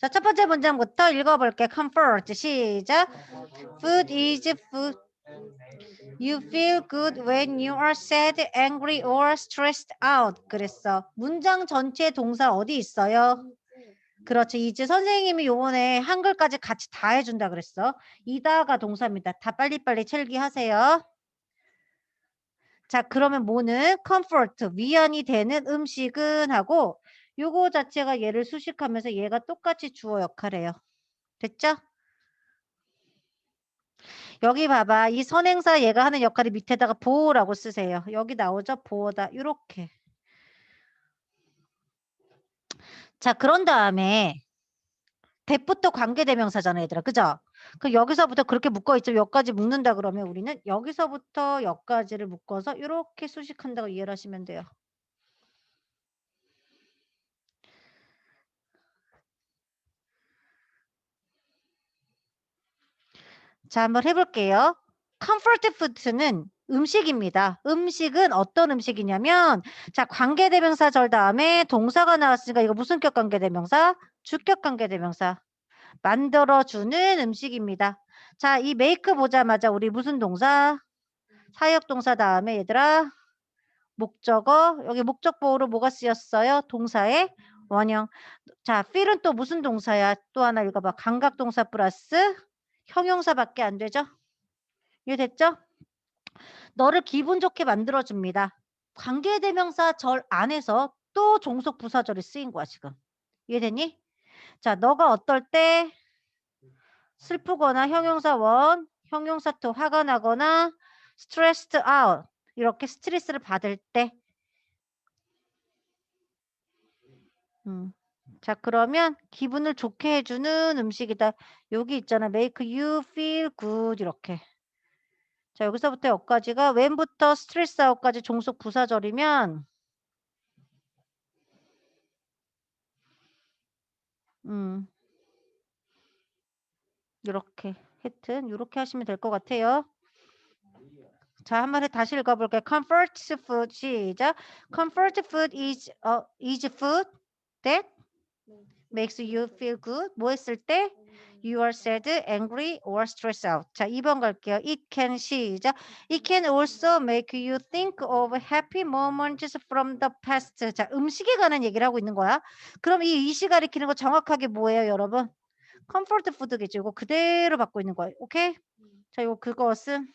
자, 첫 번째 문장부터 읽어볼게. comfort. 시작. Food is food. You feel good when you are sad, angry, or stressed out. 그랬어. 문장 전체 동사 어디 있어요? 그렇죠. 이제 선생님이 요번에 한글까지 같이 다 해준다 그랬어. 이다가 동사입니다. 다 빨리빨리 철기하세요. 자, 그러면 뭐는 comfort, 위안이 되는 음식은 하고 요거 자체가 얘를 수식하면서 얘가 똑같이 주어 역할해요. 됐죠? 여기 봐봐. 이 선행사 얘가 하는 역할이 밑에다가 보호라고 쓰세요. 여기 나오죠? 보호다. 이렇게. 자, 그런 다음에 대부터 관계대명사잖아, 얘들아. 그죠? 그 여기서부터 그렇게 묶어 있죠. 여기까지 묶는다 그러면 우리는 여기서부터 여기까지를 묶어서 이렇게 수식한다고 이해를 하시면 돼요. 자, 한번 해볼게요. comfort food는 음식입니다. 음식은 어떤 음식이냐면, 자, 관계대명사 절 다음에 동사가 나왔으니까 이거 무슨 격 관계대명사? 주격 관계대명사. 만들어주는 음식입니다. 자, 이 make 보자마자 우리 무슨 동사? 사역동사 다음에 얘들아, 목적어. 여기 목적 보호로 뭐가 쓰였어요? 동사의 원형. 자, feel은 또 무슨 동사야? 또 하나 읽어봐. 감각동사 플러스 형용사밖에 안 되죠? 이해됐죠? 너를 기분 좋게 만들어줍니다. 관계대명사 절 안에서 또 종속 부사절이 쓰인 거야 지금. 이해됐니? 자, 너가 어떨 때 슬프거나 형용사 원, 형용사 투 화가 나거나 stressed out 이렇게 스트레스를 받을 때 음. 자, 그러면 기분을 좋게 해주는 음식이다. 여기 있잖아. make you feel good 이렇게. 자, 여기서부터 여기까지가 when부터 스트레스 아웃까지 종속 부사절이면 음. 이렇게 하여튼 이렇게 하시면 될 것 같아요. 자, 한 번에 다시 읽어 볼게요. Comfort food 시작. Comfort food is uh, is food that makes you feel good. 뭐 했을 때? You are sad, angry, or stressed out. 자, 2번 갈게요. It can 시작. It can also make you think of happy moments from the past. 자, 음식에 관한 얘기를 하고 있는 거야. 그럼 이 이시 가리키는 거 정확하게 뭐예요, 여러분? 컴포트 푸드겠죠. 이거 그대로 받고 있는 거예요. 오케이? 자, 이거 그것은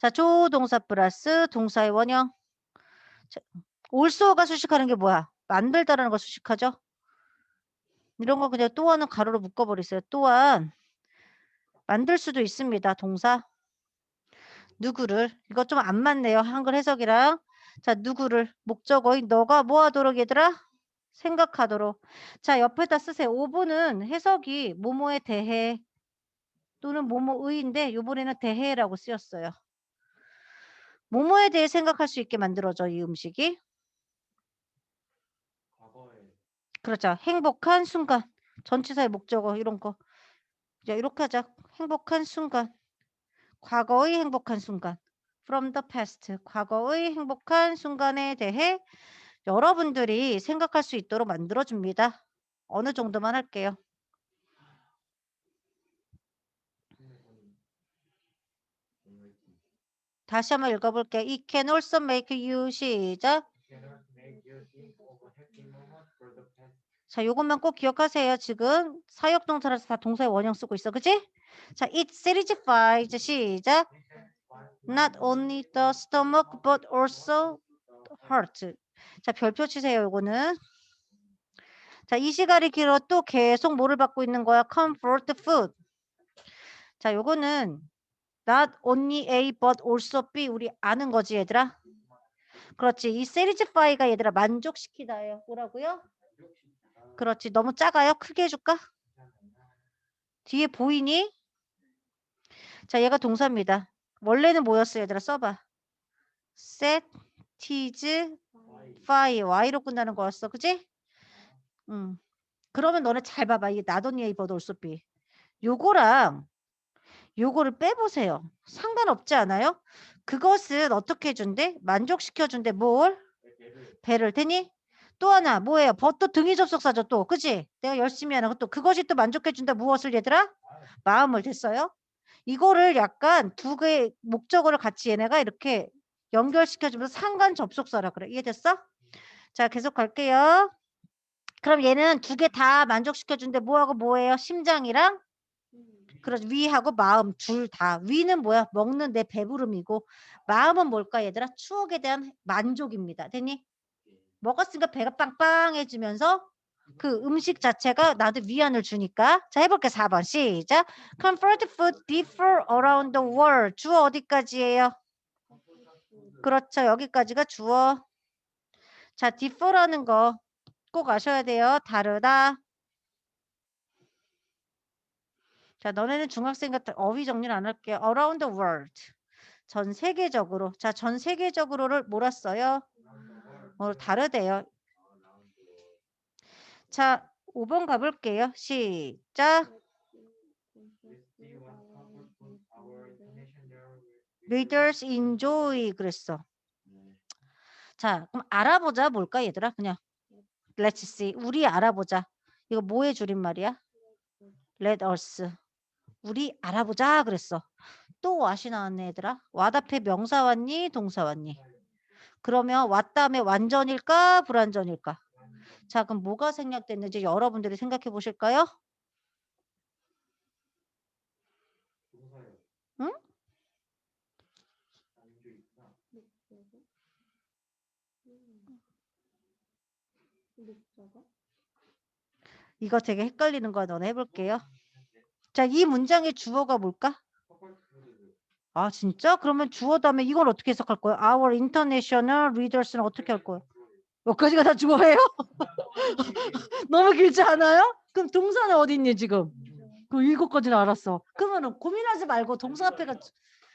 자, 조동사 플러스 동사의 원형. 자, 올소가 수식하는 게 뭐야? 만들다라는 거 수식하죠? 이런 거 그냥 또한은 가로로 묶어버리세요. 또한 만들 수도 있습니다. 동사. 누구를 이거 좀 안 맞네요. 한글 해석이랑 자 누구를 목적어인 너가 뭐 하도록 얘들아? 생각하도록. 자 옆에다 쓰세요. 5분은 해석이 뭐뭐에 대해 또는 뭐뭐의인데 요번에는 대해라고 쓰였어요. 뭐뭐에 대해 생각할 수 있게 만들어져 이 음식이. 그렇죠. 행복한 순간. 전치사의 목적어 이런 거. 자, 이렇게 하자. 행복한 순간. 과거의 행복한 순간. From the past. 과거의 행복한 순간에 대해 여러분들이 생각할 수 있도록 만들어줍니다. 어느 정도만 할게요. 다시 한번 읽어볼게요. It can also make you 시작. 자, 요것만 꼭 기억하세요. 지금 사역 동사라서 다 동사의 원형 쓰고 있어. 그지? 자, it satisfies 시작. Not only the stomach but also heart. 자, 별표 치세요. 요거는. 자, 이 시간이 길어 또 계속 뭐를 받고 있는 거야? comfort food. 자, 요거는 not only A but also B 우리 아는 거지 얘들아. 그렇지. 이 satisfy가 얘들아 만족시키다예요. 뭐라고요? 그렇지. 너무 작아요? 크게 해줄까? 뒤에 보이니? 자, 얘가 동사입니다. 원래는 뭐였어요, 얘들아? 써봐. set, tease, fy, y로 끝나는 거였어. 그지? 음. 그러면 너네 잘 봐봐. 이게 나도니 에이버도 올소비. 요거랑 요거를 빼보세요. 상관없지 않아요? 그것은 어떻게 해준대? 만족시켜준대. 뭘? 배를 테니? 또 하나 뭐예요? 벗도 등위 접속사죠 또 그지? 내가 열심히 하는 것도 그것이 또 만족해준다 무엇을 얘들아? 마음을 됐어요? 이거를 약간 두 개의 목적어를 같이 얘네가 이렇게 연결시켜주면서 상관 접속사라 그래 이해됐어? 자 계속 갈게요 그럼 얘는 두 개 다 만족시켜준데 뭐하고 뭐예요? 심장이랑 그렇지 위하고 마음 둘 다 위는 뭐야? 먹는 내 배부름이고 마음은 뭘까 얘들아? 추억에 대한 만족입니다 됐니? 먹었으니까 배가 빵빵해지면서 그 음식 자체가 나한테 위안을 주니까. 자 해볼게. 4번. 시작. Comfort food differ around the world. 주어 어디까지예요? 그렇죠. 여기까지가 주어. 자 differ라는 거 꼭 아셔야 돼요. 다르다. 자 너네는 중학생 같은 어휘 정리를 안 할게요. Around the world. 전 세계적으로. 자 전 세계적으로를 몰았어요 어, 다르대요. 자 5번 가볼게요. 시작. Readers enjoy 그랬어. 자 그럼 알아보자. 뭘까 얘들아? 그냥. Let's see. 우리 알아보자. 이거 뭐의 줄임말이야? Let us. 우리 알아보자 그랬어. 또 왓이 나왔네 얘들아. 왓 앞에 명사 왔니? 동사 왔니 그러면 왔 다음에 완전일까 불완전일까? 자 그럼 뭐가 생략됐는지 여러분들이 생각해 보실까요? 응? 이거 되게 헷갈리는 거야. 너네 해볼게요. 자 이 문장의 주어가 뭘까 아 진짜? 그러면 주어 다음에 이걸 어떻게 해석할 거예요? Our international readers는 어떻게 할 거예요? 여기까지가 다 주어예요? 너무 길지 않아요? 그럼 동사는 어디 있니 지금? 그 일곱까지는 알았어. 그러면은 고민하지 말고 동사 앞에가 주-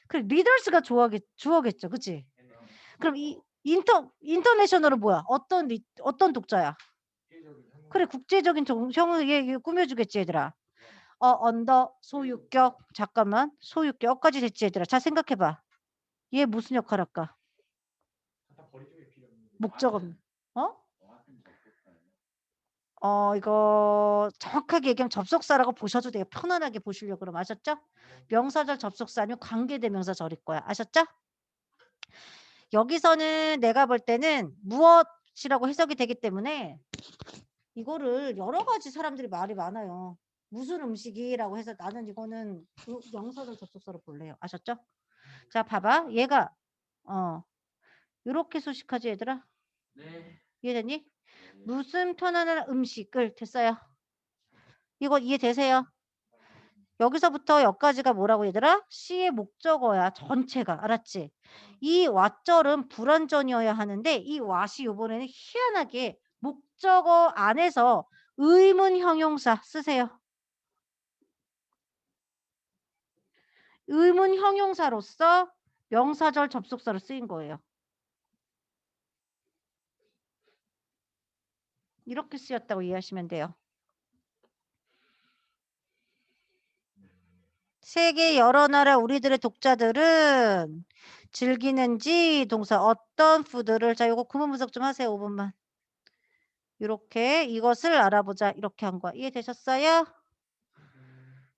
그래 리더스가 주어겠 주어겠죠, 그렇지? 그럼 이 인터 인터내셔널은 뭐야? 어떤 리, 어떤 독자야? 그래 국제적인 정- 형을 얘 꾸며주겠지 얘들아. 어 언더 소유격 잠깐만 소유격까지 됐지 얘들아. 자 생각해봐. 얘 무슨 역할 할까? 목적어. 어? 어 이거 정확하게 얘기하면 접속사라고 보셔도 돼요. 편안하게 보시려고 그럼 아셨죠? 명사절 접속사 아니면 관계대명사절일 거야. 아셨죠? 여기서는 내가 볼 때는 무엇이라고 해석이 되기 때문에 이거를 여러 가지 사람들이 말이 많아요. 무슨 음식이라고 해서 나는 이거는 그 명사절 접속사로 볼래요. 아셨죠? 자 봐봐. 얘가 어 이렇게 소식하지 얘들아. 네. 이해됐니? 무슨 편안한 음식을 됐어요. 이거 이해되세요? 여기서부터 여기까지가 뭐라고 얘들아? 시의 목적어야 전체가 알았지? 이 왓절은 불완전이어야 하는데 이 왓이 이번에는 희한하게 목적어 안에서 의문 형용사 쓰세요. 의문 형용사로서 명사절 접속사로 쓰인 거예요. 이렇게 쓰였다고 이해하시면 돼요. 세계 여러 나라 우리들의 독자들은 즐기는지 동사 어떤 푸드를 자 이거 구문 분석 좀 하세요 5분만 이렇게 이것을 알아보자 이렇게 한 거야 이해되셨어요?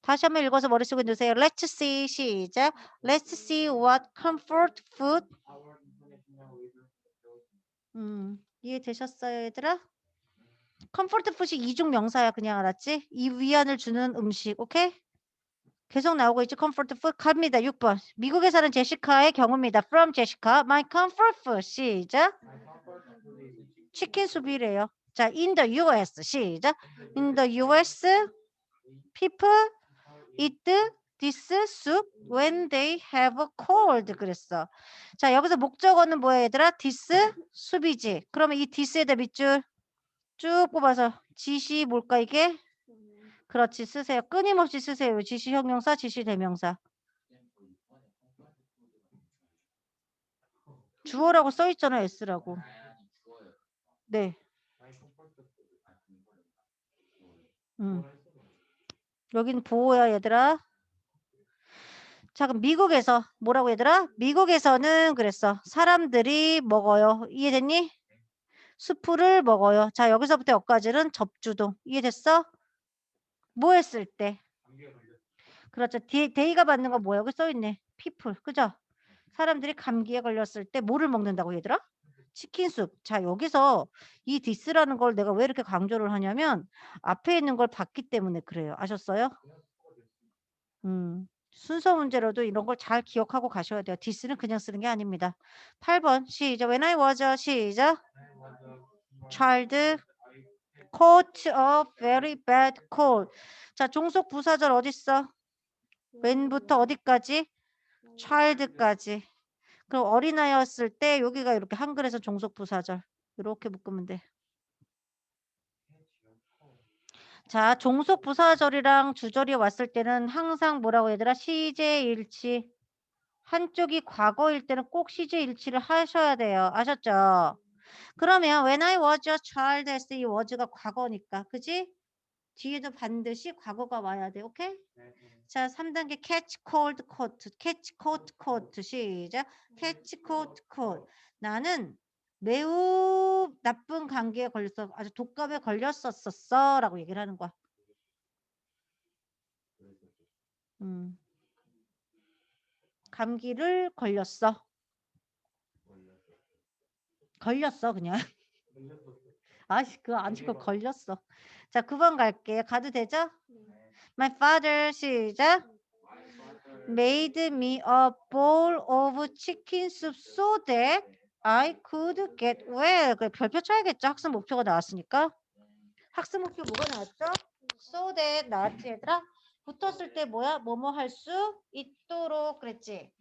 다시 한번 읽어서 머릿속에 넣으세요 Let's see 시작 Let's see what comfort food 음, 이해되셨어요 얘들아? comfort food이 이중 명사야 그냥 알았지? 이 위안을 주는 음식 오케이? 계속 나오고 있죠. comfort food 갑니다. 6번. 미국에 사는 제시카의 경우입니다. from 제시카. my comfort food. 시작. 치킨 수비래요. 자, in the US. 시작. in the US people eat this soup when they have a cold. 그랬어. 자, 여기서 목적어는 뭐야, 얘들아? this 수비지. 그러면 이 this에다 밑줄 쭉 뽑아서 지시 뭘까 이게? 그렇지 쓰세요. 끊임없이 쓰세요. 지시 형용사, 지시 대명사. 주어라고 써 있잖아요. S라고. 네. 음. 여긴 보호야 얘들아. 자 그럼 미국에서 뭐라고 얘들아? 미국에서는 그랬어. 사람들이 먹어요. 이해됐니? 수프를 먹어요. 자, 여기서부터 여기까지는 접주동. 이해됐어? 뭐 했을 때? 그렇죠. 디, 데이가 받는 거 뭐야? 여기 써 있네. people. 그죠? 사람들이 감기에 걸렸을 때 뭐를 먹는다고 얘들아? 치킨숲. 자, 여기서 이 디스라는 걸 내가 왜 이렇게 강조를 하냐면 앞에 있는 걸 봤기 때문에 그래요. 아셨어요? 음. 순서 문제로도 이런 걸 잘 기억하고 가셔야 돼요. 디스는 그냥 쓰는 게 아닙니다. 8번 시작. When I was a 시작. child caught a very bad cold. 자, 종속 부사절 어딨어? when부터 어디까지? child까지. 그럼 어린아이였을 때 여기가 이렇게 한글에서 종속 부사절. 이렇게 묶으면 돼. 자, 종속 부사절이랑 주절이 왔을 때는 항상 뭐라고 얘들아? 시제 일치. 한쪽이 과거일 때는 꼭 시제 일치를 하셔야 돼요. 아셨죠? 그러면 when I was a child 했을 때이 was가 과거니까. 그지? 뒤에도 반드시 과거가 와야 돼. 오케이? 자, 3단계 catch cold coat. catch cold coat. 시작. catch cold coat. 나는 매우 나쁜 감기에 걸렸어. 아주 독감에 걸렸었었어. 라고 얘기를 하는 거야. 음. 감기를 걸렸어. 걸렸어, 그냥. 아씨, 그거 안 치고 걸렸어. 자, 9번 갈게요. 가도 되죠? My father, 시작. made me a bowl of chicken soup so that I could get well. 그 별표 쳐야겠죠? 학습 목표가 나왔으니까. 학습 목표 뭐가 나왔죠? so that 나왔지 얘들아? 붙었을 때 뭐야? 뭐뭐 할 수 있도록 그랬지?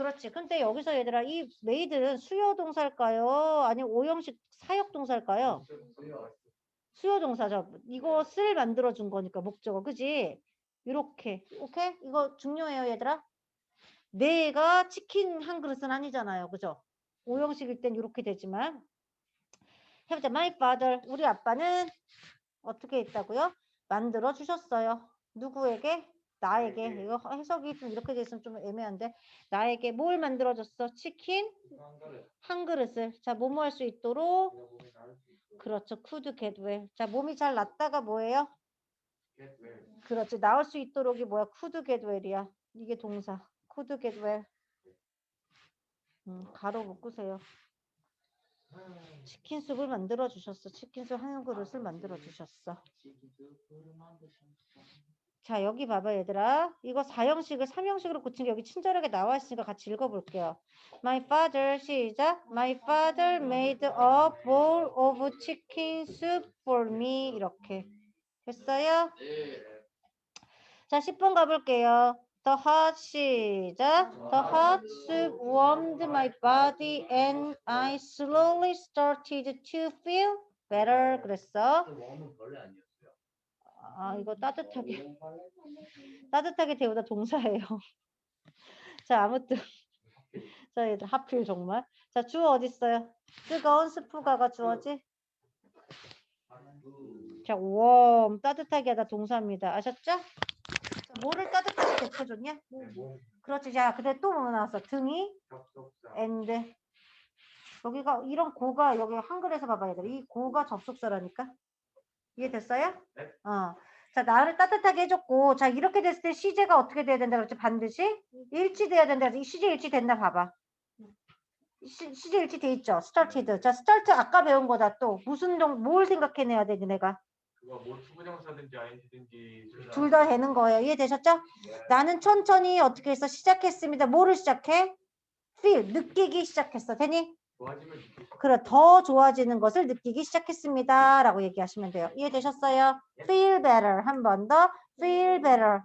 그렇지. 근데 여기서 얘들아 이 made는 수요 동사일까요? 아니면 오형식 사역 동사일까요? 수요 동사죠. 이거 쓸 만들어 준 거니까 목적어. 그지? 이렇게. 오케이? 이거 중요해요, 얘들아. 내가 치킨 한 그릇은 아니잖아요. 그죠? 오형식일 땐 이렇게 되지만 해보자. My father. 우리 아빠는 어떻게 했다고요? 만들어 주셨어요. 누구에게? 나에게. 이거 해석이 좀 이렇게 돼 있으면 좀 애매한데. 나에게 뭘 만들어 줬어? 치킨 한 그릇을. 자, 뭐뭐 할 수 있도록 그렇죠. get well. 자, 몸이 잘 낫다가 뭐예요? 그렇지. 나올 수 있도록이 뭐야? get well이야. 이게 동사. get well. 음, 가로 묶으세요. 치킨 숲을 만들어 주셨어. 치킨 숲 한 그릇을 만들어 주셨어. 자, 여기 봐봐 얘들아. 이거 4형식을 3형식으로 고친 게 여기 친절하게 나와 있으니까 같이 읽어볼게요. My father, 시작. My father made a bowl of chicken soup for me. 이렇게. 됐어요? 자, 10번 가볼게요. The hot, 시작. The hot soup warmed my body and I slowly started to feel better. 그랬어. 아, 이거 따뜻하게. 따뜻하게 데우다 동사예요. 자, 아무튼. 자, 얘들 하필 정말. 자, 주어 어디 있어요? 뜨거운 스프가가 주어지? 자, 웜 따뜻하게 하다 동사입니다. 아셨죠? 자, 뭐를 따뜻하게 데펴줬냐? 그렇지. 자, 근데 또 뭐 나왔어? 등이 and 여기가 이런 고가 여기 한글에서 봐봐야 돼. 이 고가 접속사라니까. 이해됐어요? 네. 어. 자, 나를 따뜻하게 해줬고, 자, 이렇게 됐을 때 시제가 어떻게 돼야 된다 그랬지? 반드시 일치돼야 된다. 그랬지? 이 시제 일치된다 봐봐. 시, 시제 일치돼 있죠? started. 자, start 아까 배운 거다 또. 무슨 동, 뭘 생각해내야 돼? 그거 뭐 투부정사든지 ing든지 둘 다 되는 거예요. 이해되셨죠? 나는 천천히 어떻게 해서 시작했습니다. 뭐를 시작해? feel, 느끼기 시작했어. 되니? 그래, 더 좋아지는 것을 느끼기 시작했습니다. 라고 얘기하시면 돼요. 이해되셨어요? feel better. 한 번 더. feel better.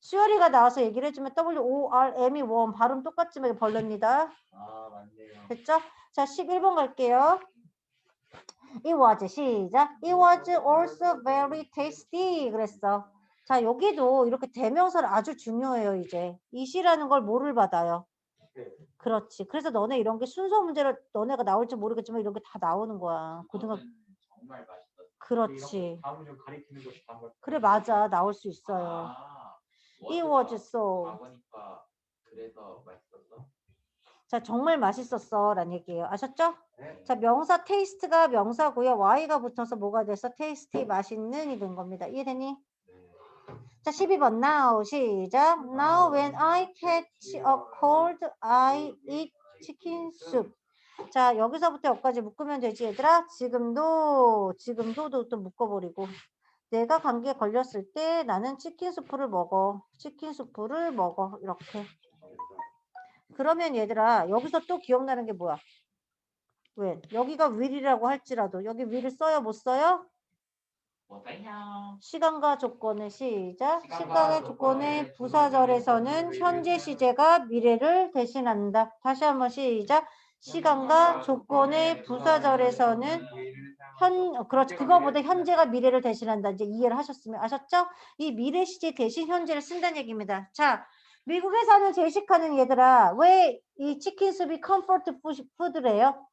수열이가 나와서 얘기를 해주면 W-O-R-M이 원 발음 똑같지만 벌릅니다. 아 맞네요. 됐죠? 자, 11번 갈게요. It was 시작. It was also very tasty. 그랬어. 자, 여기도 이렇게 대명사를 아주 중요해요, 이제. 이시라는 걸 뭐를 받아요? 그렇지. 그래서 너네 이런 게 순서 문제로 너네가 나올지 모르겠지만 이런 게 다 나오는 거야. 고등학교. 정말 맛있다. 그렇지. 다음은 좀 가리키는 것이 방법. 그래, 맞아. 나올 수 있어요. 아, It was so. 과거니까 그래서 맛있었어. 자, 정말 맛있었어. 라는 얘기예요. 아셨죠? 네. 자, 명사 테이스트가 명사고요. y가 붙어서 뭐가 돼서 테이스티 맛있는이 된 겁니다. 이해되니? 자, 12번 now 시작. Now when I catch a cold, I eat chicken soup. 자, 여기서부터 여기까지 묶으면 되지 얘들아. 지금도 지금도 또 묶어버리고. 내가 감기에 걸렸을 때 나는 치킨 수프를 먹어. 치킨 수프를 먹어. 이렇게. 그러면 얘들아 여기서 또 기억나는 게 뭐야? 왜? 여기가 will이라고 할지라도 여기 will을 써요? 못 써요? 시간과 조건의 시작. 시간과 시간의 조건의 부사절에서는 현재 시제가 미래를 대신한다. 다시 한번 시작. 시간과 조건의 부사절에서는 현 어, 그렇지 그거보다 현재가 미래를 대신한다. 이제 이해를 하셨으면 아셨죠? 이 미래 시제 대신 현재를 쓴다는 얘기입니다. 자, 미국에 사는 제시카는 얘들아 왜 이 치킨 수이 컴포트 푸드래요?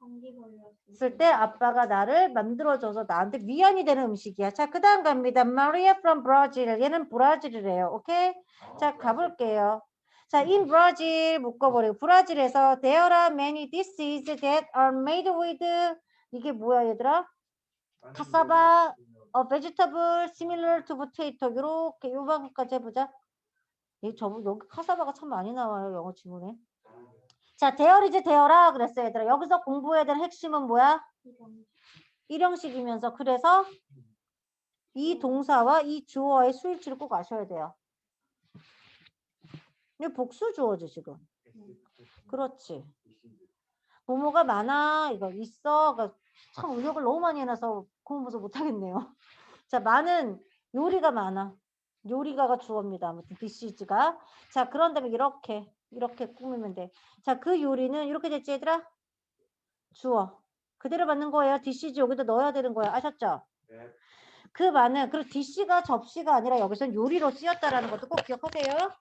있을 때 아빠가 나를 만들어줘서 나한테 위안이 되는 음식이야. 자, 그 다음 갑니다. Maria from Brazil. 얘는 브라질이래요. 오케이? 자, 가볼게요. 자, in Brazil 묶어버리고 브라질에서 there are many dishes that are made with 이게 뭐야 얘들아? cassava, a vegetable similar to potato. 이렇게 요방까지 해보자. 이 저, 여기 카사바가 참 많이 나와요. 영어 지문에. 자, 대열이지 대열아 그랬어요 얘들아. 여기서 공부해야 될 핵심은 뭐야? 일형식이면서 그래서 이 동사와 이 주어의 수일치를 꼭 아셔야 돼요. 이게 복수 주어지 지금. 그렇지. 부모가 많아 이거 있어. 그러니까 참 의욕을 너무 많이 해놔서 공부도 못하겠네요. 자, 많은 요리가 많아. 요리가가 주어입니다. 아무튼 디시즈가. 자, 그런 다음에 이렇게 이렇게 꾸미면 돼. 자, 그 요리는 이렇게 됐지 얘들아? 주어. 그대로 받는 거예요. 디시즈 여기다 넣어야 되는 거야. 아셨죠? 네. 그 많은 그리고 디시가 접시가 아니라 여기서는 요리로 쓰였다라는 것도 꼭 기억하세요.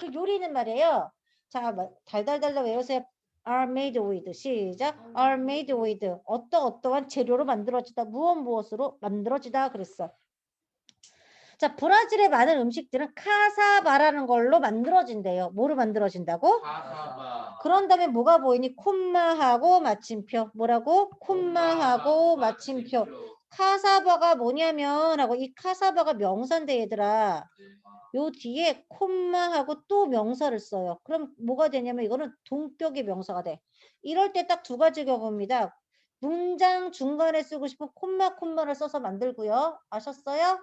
그 요리는 말이에요. 자, 마- 달달달달 외우세요. are made with 시작. are made with 어떠 어떠한 재료로 만들어지다. 무엇 무엇으로 만들어지다 그랬어. 자, 브라질의 많은 음식들은 카사바라는 걸로 만들어진대요. 뭐로 만들어진다고? 카사바. 그런 다음에 뭐가 보이니? 콤마하고 마침표. 뭐라고? 콤마하고 마침표. 카사바가 뭐냐면 하고 이 카사바가 명사인데 얘들아. 요 뒤에 콤마하고 또 명사를 써요. 그럼 뭐가 되냐면 이거는 동격의 명사가 돼. 이럴 때 딱 두 가지 경우입니다. 문장 중간에 쓰고 싶은 콤마 콤마를 써서 만들고요. 아셨어요?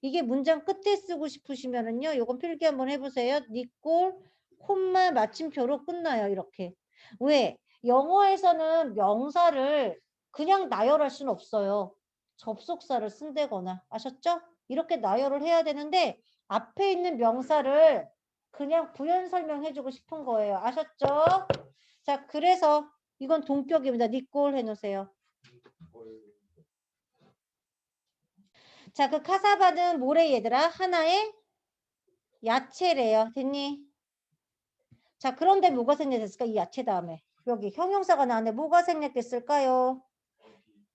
이게 문장 끝에 쓰고 싶으시면은요. 요건 필기 한번 해보세요. 니꼴 콤마 마침표로 끝나요. 이렇게. 왜? 영어에서는 명사를 그냥 나열할 수는 없어요. 접속사를 쓴다거나 아셨죠? 이렇게 나열을 해야 되는데 앞에 있는 명사를 그냥 부연 설명해주고 싶은 거예요. 아셨죠? 자, 그래서 이건 동격입니다. 니꼴 해놓으세요. 자, 그 카사바는 뭐래 얘들아? 하나의 야채래요. 됐니? 자, 그런데 뭐가 생략됐을까? 이 야채 다음에. 여기 형용사가 나왔는데 뭐가 생략됐을까요?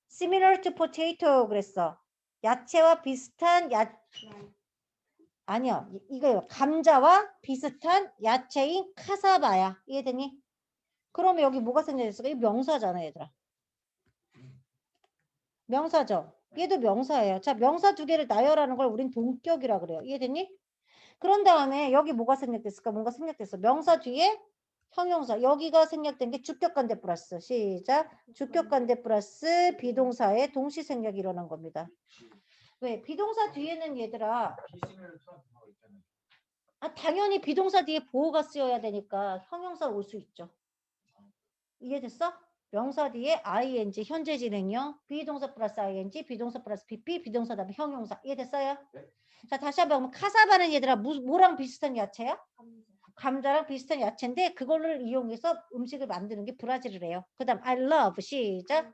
similar to potato 그랬어. 야채와 비슷한 야 아니요. 이- 이거요. 감자와 비슷한 야채인 카사바야. 이해되니? 그러면 여기 뭐가 생략됐을까? 이 명사잖아, 얘들아. 명사죠. 얘도 명사예요. 자, 명사 두 개를 나열하는 걸 우린 동격이라 그래요. 이해됐니? 그런 다음에 여기 뭐가 생략됐을까? 뭔가 생략됐어. 명사 뒤에 형용사. 여기가 생략된 게 주격관대 플러스. 시작. 주격관대 플러스 비동사의 동시 생략이 일어난 겁니다. 왜? 비동사 뒤에는 얘들아. 아, 당연히 비동사 뒤에 보호가 쓰여야 되니까 형용사 올 수 있죠. 이해됐어? 명사 뒤에 ing 현재 진행형, 비동사 플러스 ing, 비동사 플러스 pp, 비동사 다음에 형용사. 이해됐어요? 네. 자, 다시 한번 카사바는 얘들아 무, 뭐랑 비슷한 야채야? 감자랑 비슷한 야채인데 그거를 이용해서 음식을 만드는 게 브라질이래요. 그 다음 I love 시작.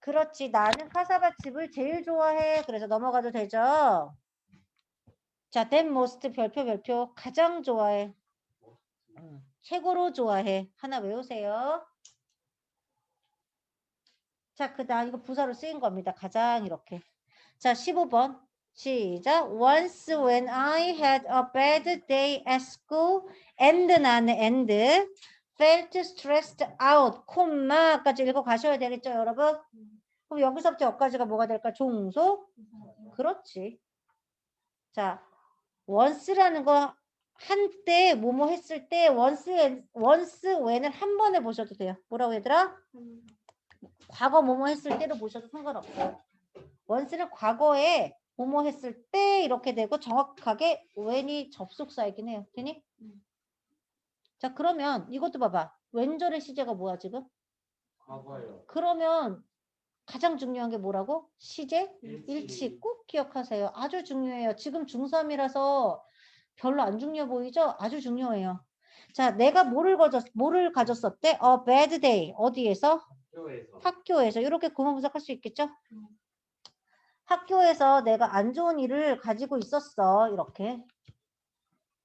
그렇지. 나는 카사바 칩을 제일 좋아해. 그래서 넘어가도 되죠. 자, then most 별표 별표 가장 좋아해. 음, 최고로 좋아해. 하나 외우세요. 자, 그 다음 이거 부사로 쓰인 겁니다. 가장 이렇게. 자, 15번. 시작. Once when I had a bad day at school and 나는 and felt stressed out, 콤마까지 읽어 가셔야 되겠죠, 여러분? 그럼 여기서부터 여기까지가 뭐가 될까? 종속? 그렇지. 자, once라는 거 한때 뭐뭐 했을 때 once once when을 한 번에 보셔도 돼요. 뭐라고 얘들아? 과거 뭐뭐 했을 때로 보셔도 상관없어요. once는 과거에 뭐뭐 했을 때 이렇게 되고 정확하게 when이 접속사이긴 해요. 되니? 자, 그러면 이것도 봐봐. 왼절의 시제가 뭐야 지금? 과거요. 그러면 가장 중요한 게 뭐라고? 시제? 일치 꼭 기억하세요. 아주 중요해요. 지금 중3이라서 별로 안 중요해 보이죠? 아주 중요해요. 자, 내가 뭐를 가졌, 뭐를 가졌었대? A bad day. 어디에서? 학교에서. 학교에서. 이렇게 구문 분석할 수 있겠죠? 학교에서 내가 안 좋은 일을 가지고 있었어. 이렇게.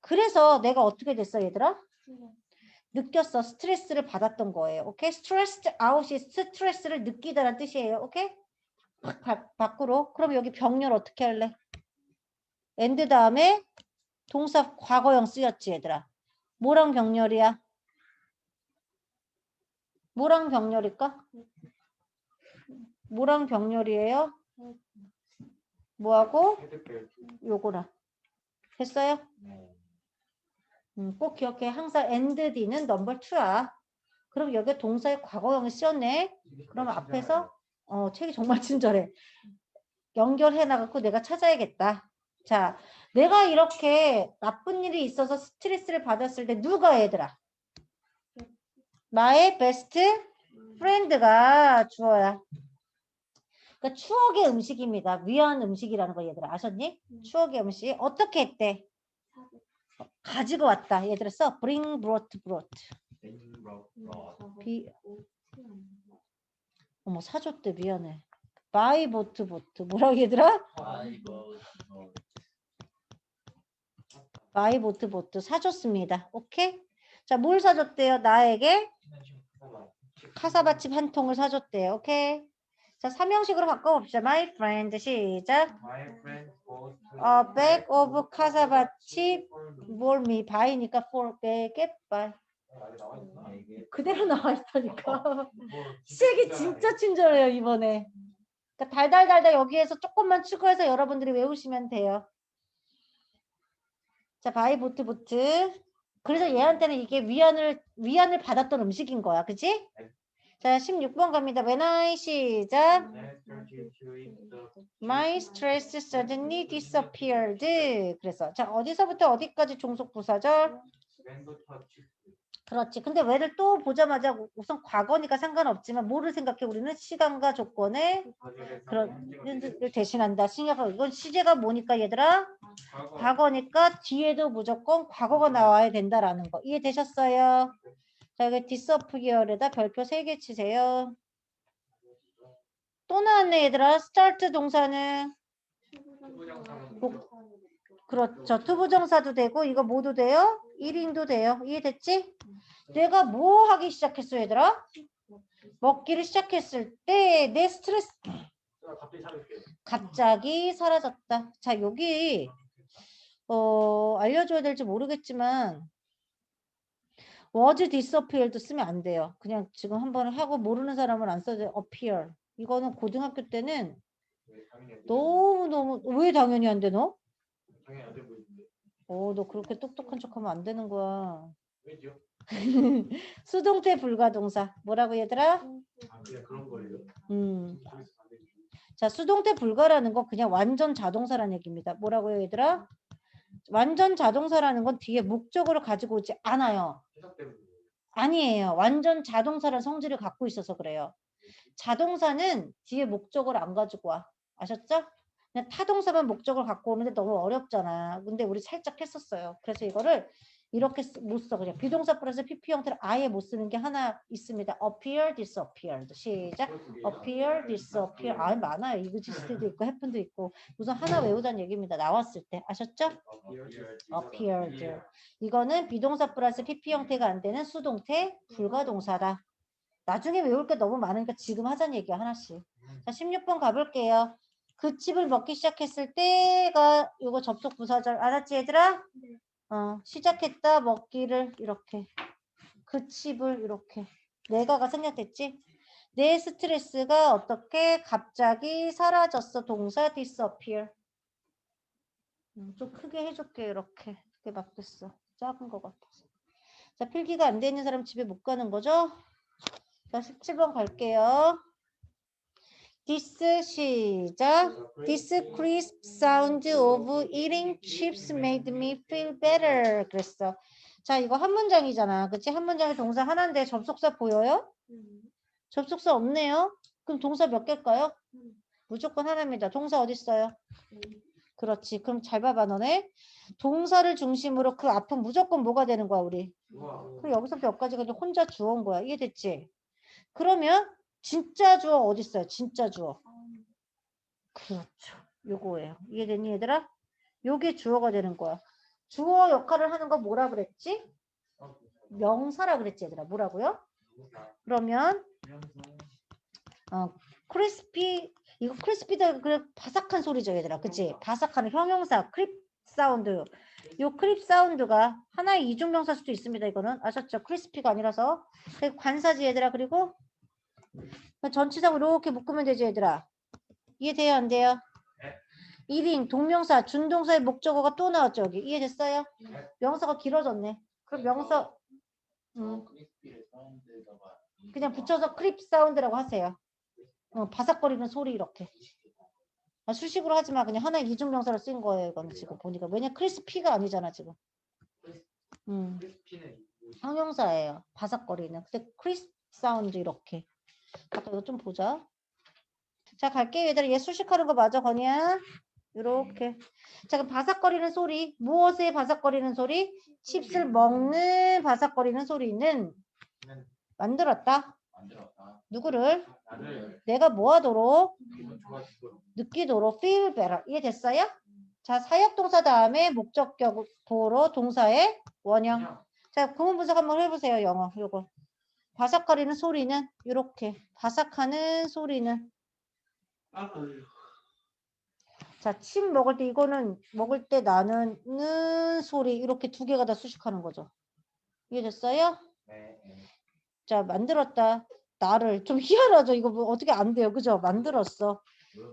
그래서 내가 어떻게 됐어, 얘들아? 느꼈어. 스트레스를 받았던 거예요. 오케이? stressed out이 스트레스를 느끼다라는 뜻이에요. 오케이? 확 바, 밖으로. 그럼 여기 병렬 어떻게 할래? and 다음에 동사 과거형 쓰였지, 얘들아. 뭐랑 병렬이야? 뭐랑 병렬일까? 뭐랑 병렬이에요? 뭐하고? 요거랑. 됐어요? 네. 음, 꼭 기억해. 항상 and d는 넘버 2야. 그럼 여기 동사의 과거형이 쓰였네. 그럼 앞에서 어, 책이 정말 친절해. 연결해 나가고 내가 찾아야겠다. 자, 내가 이렇게 나쁜 일이 있어서 스트레스를 받았을 때 누가 얘들아? 나의 베스트 프렌드가 주어야. 그러니까 추억의 음식입니다. 위한 음식이라는 거 얘들아 아셨니? 추억의 음식 어떻게 했대? 가지고 왔다. 얘들아 써 bring brought brought. 비 어머 사줬대 미안해. buy bought bought 뭐라고 얘들아? 어, bought bought 사줬습니다. 오케이? 자 뭘 사줬대요? 나에게 카사바칩 한 통을 사줬대요. 오케이? 자 삼형식으로 바꿔봅시다. My friend 시작. My friend A bag of 카사바칩 뭘 me buy니까 for buy. 아, 이게 그대로 나와 있다니까. 뭐 시작이 진짜 친절해요 이번에. 그러니까 달달달달 여기에서 조금만 추가해서 여러분들이 외우시면 돼요. 자, 바이 보트 보트. 그래서 얘한테는 이게 위안을 위안을 받았던 음식인 거야, 그지? 자, 16번 갑니다. When I 시작. My stress suddenly disappeared. 그래서 자 어디서부터 어디까지 종속 부사절? 그렇지. 근데 왜를 또 보자마자 우선 과거니까 상관없지만 뭐를 생각해 우리는 시간과 조건에 그런 를 대신한다. 신약하 이건 시제가 뭐니까 얘들아? 과거 니까 뒤에도 무조건 과거가 나와야 된다라는 거. 이해되셨어요? 자, 여기 disappear에다 별표 3개 치세요. 또 나왔네 얘들아. start 동사는 그렇죠. 투부정사도 되고 이거 뭐도 돼요? 1인도 돼요. 이해됐지? 내가 뭐 하기 시작했어 얘들아? 먹기를 시작했을 때 내 스트레스 갑자기 사라졌다. 자 여기 어 알려줘야 될지 모르겠지만 was disappeared 쓰면 안 돼요. 그냥 지금 한번 하고 모르는 사람은 안 써도 appear. 이거는 고등학교 때는 왜 당연히 안 돼? 너무 너무 왜 당연히 안 돼 너? 당연히 안돼 보 이는데. 어너 그렇게 똑똑한 척하면 안 되는 거야. 왜죠? 수동태 불가동사 뭐라고 얘들아? 아 그냥 그런 거예요. 음. 자 수동태 불가라는 건 그냥 완전 자동사라는 얘기입니다. 뭐라고요 얘들아? 완전 자동사라는 건 뒤에 목적어를 가지고 오지 않아요. 아니에요. 완전 자동사라는 성질을 갖고 있어서 그래요. 자동사는 뒤에 목적어를 안 가지고 와. 아셨죠? 그냥 타동사만 목적을 갖고 오는데 너무 어렵잖아. 근데 우리 살짝 했었어요. 그래서 이거를 이렇게 쓰- 못 써. 그냥 비동사 플러스 PP 형태를 아예 못 쓰는 게 하나 있습니다. appear, disappeared. 시작. appear, disappear. 아 많아요. 이그지스도 있고 해픈도 있고. 우선 하나 외우자는 얘기입니다. 나왔을 때. 아셨죠? appeared. 이거는 비동사 플러스 PP 형태가 안 되는 수동태 불가동사다. 나중에 외울 게 너무 많으니까 지금 하자는 얘기야 하나씩. 자 16번 가볼게요. 그 칩을 먹기 시작했을 때가 요거 접속 부사절. 알았지 얘들아? 네. 어 시작했다 먹기를 이렇게. 그 칩을 이렇게. 내가가 생략됐지? 내 스트레스가 어떻게 갑자기 사라졌어? 동사 disappear. 음, 좀 크게 해줄게 이렇게. 그게 맞겠어. 작은 것 같아서. 자 필기가 안돼 있는 사람 집에 못 가는 거죠? 자 17번 갈게요 This 시작 This crisp sound of eating chips made me feel better 그랬어 자 이거 한 문장이잖아 그치 한 문장에 동사 하나인데 접속사 보여요? 음. 접속사 없네요 그럼 동사 몇 개일까요? 음. 무조건 하나입니다 동사 어디 있어요? 음. 그렇지 그럼 잘 봐봐 너네 동사를 중심으로 그 앞은 무조건 뭐가 되는 거야 우리. 그럼 여기서부터 여기까지가 이제 혼자 주어인 거야 이해됐지? 그러면 진짜 주어 어디 있어요? 진짜 주어 그렇죠. 요거예요. 이해됐니 얘들아? 요게 주어가 되는 거야. 주어 역할을 하는 거 뭐라 그랬지? 명사라 그랬지 얘들아. 뭐라고요? 그러면 어 크리스피 이거 크리스피도 그래 바삭한 소리죠 얘들아. 그치? 바삭한 형용사 크립 사운드. 요 크립 사운드가 하나의 이중명사 수도 있습니다. 이거는 아셨죠? 크리스피가 아니라서 그리고 관사지 얘들아. 그리고 전치사고 이렇게 묶으면 되지 얘들아. 이해돼요 안 돼요? 네. 1인 동명사 준동사의 목적어가 또 나왔죠 여기. 이해됐어요? 네. 명사가 길어졌네. 그럼 명사 음, 그냥 붙여서 크립 사운드라고 하세요. 어, 바삭거리는 소리 이렇게. 아, 수식으로 하지 마. 그냥 하나의 이중 명사로 쓴 거예요 이거는 지금 보니까. 왜냐 크리스피가 아니잖아 지금. 음, 형용사예요. 바삭거리는. 근데 크리스 사운드 이렇게 아까 이거 좀 보자. 자 갈게요 얘들아 얘 수식하는 거 맞아 건이야? 이렇게. 자 그럼 바삭거리는 소리. 무엇에 바삭거리는 소리? 칩스를 먹는 바삭거리는 소리는 만들었다. 만들었다. 누구를? 나를. 내가 뭐 하도록? 기분 좋아지도록. 느끼도록. feel better. 이해됐어요? 자 사역동사 다음에 목적격 보로 동사의 원형. 자 구문 분석 한번 해보세요 영어. 요거 바삭거리는 소리는 이렇게 바삭하는 소리는 자, 침 먹을 때 이거는 먹을 때 나는 는 소리 이렇게 두 개가 다 수식하는 거죠. 이해됐어요? 네. 네. 자, 만들었다. 나를 좀 희한하죠. 이거 뭐 어떻게 안 돼요. 그죠? 만들었어.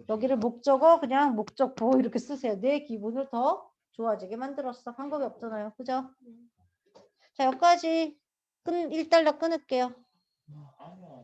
여기를 목적어 그냥 목적 보호 이렇게 쓰세요. 내 기분을 더 좋아지게 만들었어. 방법이 없잖아요. 그죠? 자, 여기까지 끈 1달러 끊을게요. 아니야.